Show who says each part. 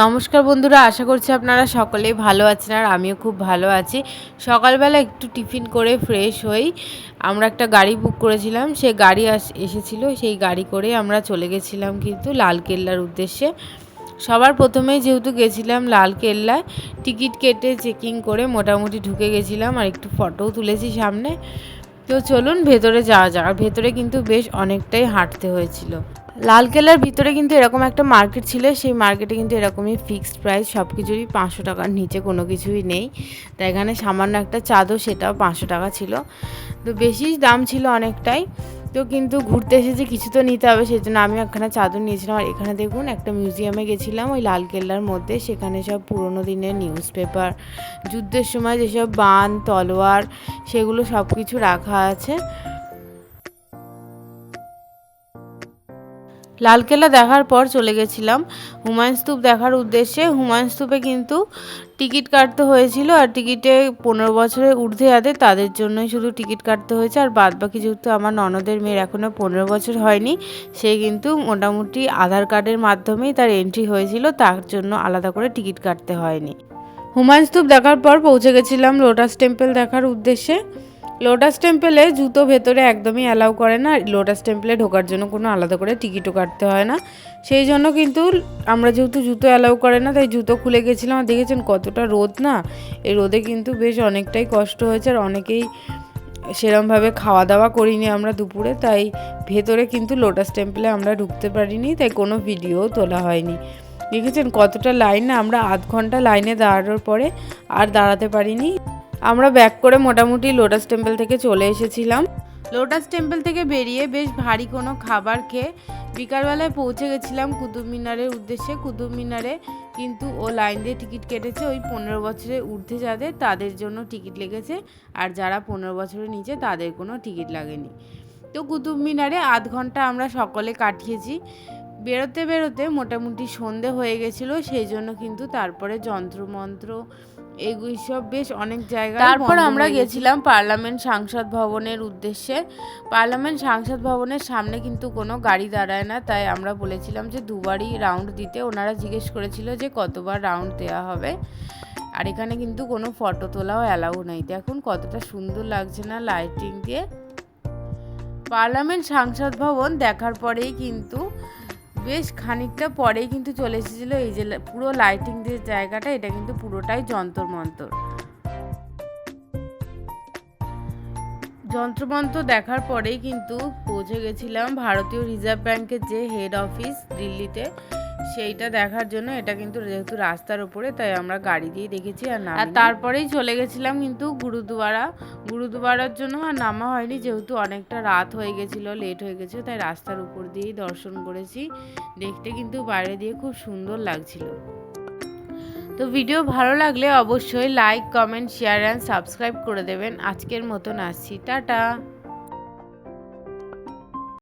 Speaker 1: নমস্কার বন্ধুরা, আশা করছি আপনারা সকলেই ভালো আছেন আর আমিও খুব ভালো আছি। সকালবেলা একটু টিফিন করে ফ্রেশ হই, আমরা একটা গাড়ি বুক করেছিলাম, সে গাড়ি এসেছিল, সেই গাড়ি করে আমরা চলে গেছিলাম কিন্তু লালকেল্লার উদ্দেশ্যে। সবার প্রথমেই যেহেতু গেছিলাম লালকেল্লায় টিকিট কেটে চেকিং করে মোটামুটি ঢুকে গেছিলাম আর একটু ফটোও তুলেছি সামনে। তো চলুন ভেতরে যাওয়া যাক, আর ভেতরে কিন্তু বেশ অনেকটাই হাঁটতে হয়েছিল। লালকেল্লার ভিতরে কিন্তু এরকম একটা মার্কেট ছিল, সেই মার্কেটে কিন্তু এরকমই ফিক্সড প্রাইস সব কিছুরই পাঁচশো টাকার নিচে কোনো কিছুই নেই। তা এখানে সামান্য একটা চাদর, সেটাও পাঁচশো টাকা ছিল। তো বেশি দাম ছিল অনেকটাই। তো কিন্তু ঘুরতে এসেছে কিছু তো নিতে হবে, সেই জন্য আমি একখানা চাদর নিয়েছিলাম। আর এখানে দেখুন, একটা মিউজিয়ামে গেছিলাম, ওই লালকেল্লার মধ্যে। সেখানে সব পুরোনো দিনের নিউজ পেপার যুদ্ধের সময় যেসব বান, তলোয়ার, সেগুলো সব কিছু রাখা আছে। লালকেল্লা দেখার পর চলে গেছিলাম। হুমায়ুন স্তূপ দেখার উদ্দেশ্যে। হুমায়ুন স্তূপে কিন্তু টিকিট কাটতে হয়েছিল আর টিকিটে পনেরো বছরের ঊর্ধ্বে যাদের তাদের জন্যই শুধু টিকিট কাটতে হয়েছে আর বাদ বাকি যেহেতু আমার ননদের মেয়ের এখনও পনেরো বছর হয়নি, সে কিন্তু মোটামুটি আধার কার্ডের মাধ্যমেই তার এন্ট্রি হয়েছিল, তার জন্য আলাদা করে টিকিট কাটতে হয়নি। হুমায়ুন স্তূপ দেখার পর পৌঁছে গেছিলাম লোটাস টেম্পল দেখার উদ্দেশ্যে। লোটাস টেম্পলে জুতো ভেতরে একদমই অ্যালাউ করে না। লোটাস টেম্পলে ঢোকার জন্য কোনো আলাদা করে টিকিটও কাটতে হয় না। সেই জন্য কিন্তু আমরা যেহেতু জুতো অ্যালাউ করে না, তাই জুতো খুলে গেছিলাম আর দেখেছেন কতটা রোদ না? এই রোদে কিন্তু বেশ অনেকটাই কষ্ট হয়েছে আর অনেকেই সেরমভাবে খাওয়া দাওয়া করিনি আমরা দুপুরে, তাই ভেতরে কিন্তু লোটাস টেম্পলে আমরা ঢুকতে পারিনি, তাই কোনো ভিডিও তোলা হয়নি। দেখেছেন কতটা লাইন না, আমরা আধ ঘণ্টা লাইনে দাঁড়ানোর পরে আর দাঁড়াতে পারিনি। আমরা ব্যাক করে মোটামুটি লোটাস টেম্পল থেকে চলে এসেছিলাম। লোটাস টেম্পল থেকে বেরিয়ে বেশ ভারী কোনো খাবার খেয়ে বিকালবেলায় পৌঁছে গেছিলাম কুতুব মিনারের উদ্দেশ্যে। কুতুব মিনারে কিন্তু ও লাইন দিয়ে টিকিট কেটেছে ওই পনেরো বছরের ঊর্ধ্বে যাদের, তাদের জন্য টিকিট লেগেছে। আর যারা পনেরো বছরের নিচে, তাদের কোনো টিকিট লাগেনি। তো কুতুব মিনারে আধ ঘণ্টা আমরা সকলে কাটিয়েছি। বেরোতে বেরোতে মোটামুটি সন্ধে হয়ে গেছিল, সেই জন্য কিন্তু তারপরে যন্ত্রমন্ত্র এগুলি সব বেশ অনেক জায়গায় তারপর আমরা গেছিলাম পার্লামেন্ট সাংসদ ভবনের উদ্দেশ্যে। পার্লামেন্ট সাংসদ ভবনের সামনে কিন্তু কোনো গাড়ি দাঁড়ায় না তাই আমরা বলেছিলাম যে দুবারই রাউন্ড দিতে। ওনারা জিজ্ঞেস করেছিল যে কতবার রাউন্ড দেওয়া হবে। আর এখানে কিন্তু কোনো ফটো তোলাও অ্যালাউ নেই। দেখুন কতটা সুন্দর লাগছে না লাইটিং দিয়ে। পার্লামেন্ট সাংসদ ভবন দেখার পরেই কিন্তু বেশ খানিকটা পরেই কিন্তু চলে এসেছিল। এই যে পুরো লাইটিং যে জায়গাটা, এটা কিন্তু পুরোটাই যন্তর মন্তর যন্ত্রমন্ত্র দেখার পরেই কিন্তু পৌঁছে গেছিলাম ভারতীয় রিজার্ভ ব্যাংকের যে হেড অফিস দিল্লিতে। সেইটা দেখার জন্য এটা কিন্তু যেহেতু রাস্তার উপরে তাই আমরা গাড়ি দিয়ে দেখেছি আর না আর তারপরেই চলে গেছিলাম কিন্তু গুরুদুয়ারা। গুরুদুয়ারার জন্য আর নামা হয়নি যেহেতু অনেকটা রাত হয়ে গেছিল লেট হয়ে গেছিল তাই রাস্তার উপর দিয়েই দর্শন করেছি। দেখতে কিন্তু বাইরে দিয়ে খুব সুন্দর লাগছিল। তো ভিডিও ভালো লাগলে অবশ্যই like comment share and subscribe করে দেবেন। আজকের মতন আসছি টাটা।